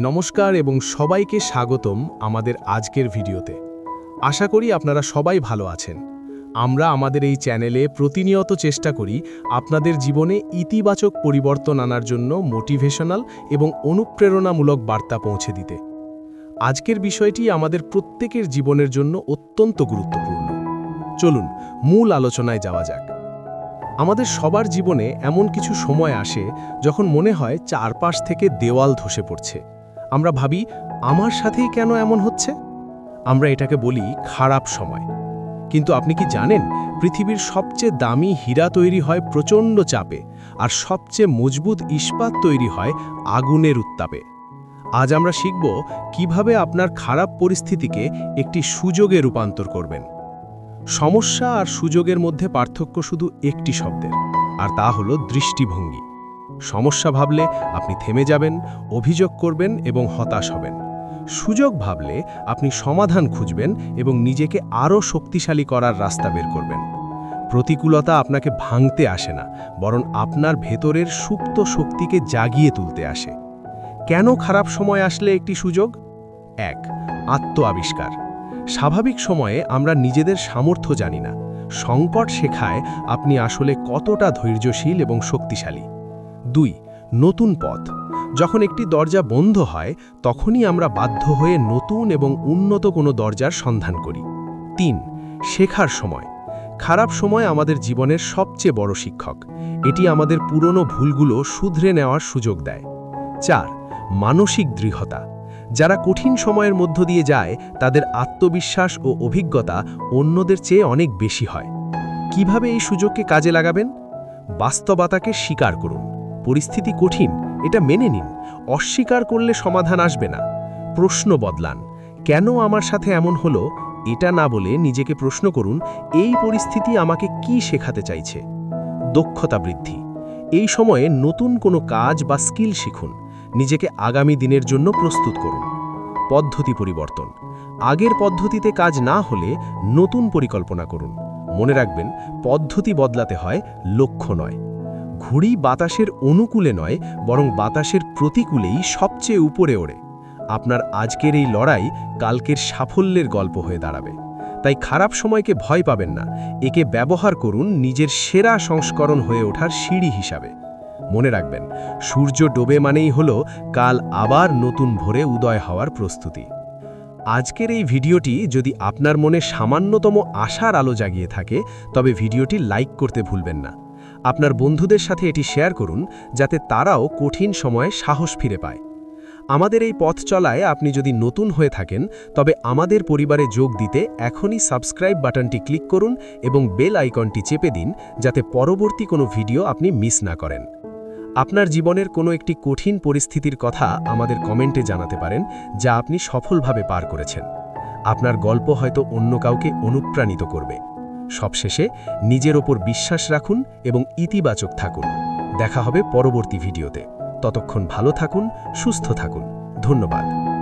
নমস্কার এবং সবাইকে স্বাগতম আমাদের আজকের ভিডিওতে। আশা করি আপনারা সবাই ভালো আছেন। আমরা আমাদের এই চ্যানেলে প্রতিনিয়ত চেষ্টা করি আপনাদের জীবনে ইতিবাচক পরিবর্তন আনার জন্য মোটিভেশনাল এবং অনুপ্রেরণামূলক বার্তা পৌঁছে দিতে। আজকের বিষয়টি আমাদের প্রত্যেকের জীবনের জন্য অত্যন্ত গুরুত্বপূর্ণ। চলুন, মূল আলোচনায় যাওয়া যাক। আমাদের সবার জীবনে এমন কিছু সময় আসে যখন মনে হয় চারপাশ থেকে দেওয়াল ধসে পড়ছে। আমরা ভাবি, আমার সাথেই কেন এমন হচ্ছে? আমরা এটাকে বলি খারাপ সময়। কিন্তু আপনি কি জানেন, পৃথিবীর সবচেয়ে দামি হীরা তৈরি হয় প্রচণ্ড চাপে, আর সবচেয়ে মজবুত ইস্পাত তৈরি হয় আগুনের উত্তাপে। আজ আমরা শিখব কীভাবে আপনার খারাপ পরিস্থিতিকে একটি সুযোগে রূপান্তর করবেন। সমস্যা আর সুযোগের মধ্যে পার্থক্য শুধু একটি শব্দের, আর তা হলো দৃষ্টিভঙ্গি। সমস্যা ভাবলে আপনি থেমে যাবেন, অভিযোগ করবেন এবং হতাশ হবেন। সুযোগ ভাবলে আপনি সমাধান খুঁজবেন এবং নিজেকে আরও শক্তিশালী করার রাস্তা বের করবেন। প্রতিকূলতা আপনাকে ভাঙতে আসে না, বরং আপনার ভেতরের সুপ্ত শক্তিকে জাগিয়ে তুলতে আসে। কেন খারাপ সময় আসলে একটি সুযোগ? এক আত্ম আবিষ্কার স্বাভাবিক সময়ে আমরা নিজেদের সামর্থ্য জানি না। সংকট শেখায় আপনি আসলে কতটা ধৈর্যশীল এবং শক্তিশালী। দুই, নতুন পথ। যখন একটি দরজা বন্ধ হয়, তখনই আমরা বাধ্য হয়ে নতুন এবং উন্নত কোনো দরজার সন্ধান করি। তিন, শেখার সময়। খারাপ সময় আমাদের জীবনের সবচেয়ে বড় শিক্ষক। এটি আমাদের পুরনো ভুলগুলো শুধরে নেওয়ার সুযোগ দেয়। চার, মানসিক দৃঢ়তা। যারা কঠিন সময়ের মধ্য দিয়ে যায়, তাদের আত্মবিশ্বাস ও অভিজ্ঞতা অন্যদের চেয়ে অনেক বেশি হয়। কীভাবে এই সুযোগকে কাজে লাগাবেন? বাস্তবতাকে স্বীকার করুন। পরিস্থিতি কঠিন, এটা মেনে নিন। অস্বীকার করলে সমাধান আসবে না। প্রশ্ন বদলান। কেন আমার সাথে এমন হলো, এটা না বলে নিজেকে প্রশ্ন করুন, এই পরিস্থিতি আমাকে কি শেখাতে চাইছে? দক্ষতা বৃদ্ধি। এই সময়ে নতুন কোনো কাজ বা স্কিল শিখুন। নিজেকে আগামী দিনের জন্য প্রস্তুত করুন। পদ্ধতি পরিবর্তন। আগের পদ্ধতিতে কাজ না হলে নতুন পরিকল্পনা করুন। মনে রাখবেন, পদ্ধতি বদলাতে হয়, লক্ষ্য নয়। ঘুড়ি বাতাসের অনুকূলে নয়, বরং বাতাসের প্রতিকূলেই সবচেয়ে উপরে ওড়ে। আপনার আজকের এই লড়াই কালকের সাফল্যের গল্প হয়ে দাঁড়াবে। তাই খারাপ সময়কে ভয় পাবেন না। একে ব্যবহার করুন নিজের সেরা সংস্করণ হয়ে ওঠার সিঁড়ি হিসাবে। মনে রাখবেন, সূর্য ডোবে মানেই হল কাল আবার নতুন ভোরে উদয় হওয়ার প্রস্তুতি। আজকের এই ভিডিওটি যদি আপনার মনে সামান্যতম আশার আলো জাগিয়ে থাকে, তবে ভিডিওটি লাইক করতে ভুলবেন না। আপনার বন্ধুদের সাথে এটি শেয়ার করুন, যাতে তারাও কঠিন সময়ে সাহস ফিরে পায়। আমাদের এই পথ চলায় আপনি যদি নতুন হয়ে থাকেন, তবে আমাদের পরিবারে যোগ দিতে এখনই সাবস্ক্রাইব বাটনটি ক্লিক করুন এবং বেল আইকনটি চেপে দিন, যাতে পরবর্তী কোনো ভিডিও আপনি মিস না করেন। আপনার জীবনের কোনো একটি কঠিন পরিস্থিতির কথা আমাদের কমেন্টে জানাতে পারেন, যা আপনি সফলভাবে পার করেছেন। আপনার গল্প হয়তো অন্য কাউকে অনুপ্রাণিত করবে। সবশেষে নিজের ওপর বিশ্বাস রাখুন এবং ইতিবাচক থাকুন। দেখা হবে পরবর্তী ভিডিওতে। ততক্ষণ ভালো থাকুন, সুস্থ থাকুন। ধন্যবাদ।